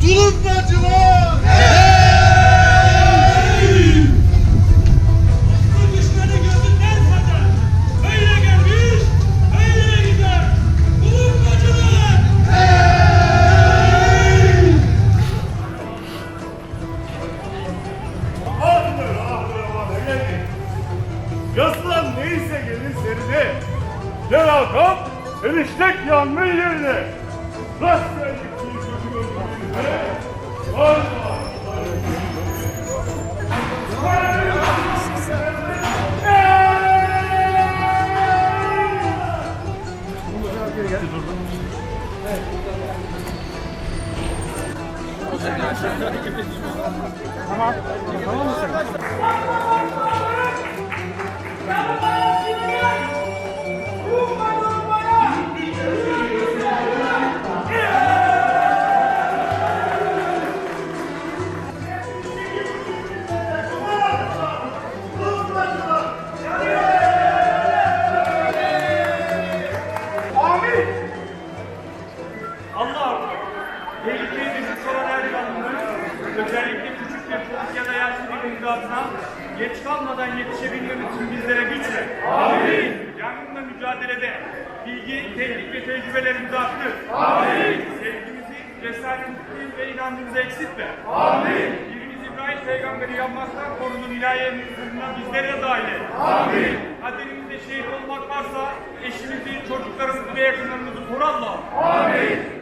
Bulunmacılar! Bu düşmanı gözünden satar. Öyle gelmiş, öyle gider. Bulunmacılar! Ahdır ahdır ahdır gelin. Yaslan neyse gelin serine. Ne rakam, eriştek yerine. Geldik bir gözü gözümüzde. Var var. Amin! İmdatına geç kalmadan yetişebilmem için bizlere güç ver. Amin! Yangınla mücadelede bilgi, tehdit ve tecrübelerimizi arttır. Amin! Sevgimizi, cesaretimizi ve inancımızı eksiltme. Amin! Birimiz İbrahim peygamberi yapmaktan korunun ilahi emrinden bizleri de dahil et. Amin! Kaderimizde şehit olmak varsa eşimizi, çocuklarımızı ve yakınlarımızı koru Allah'ım. Amin!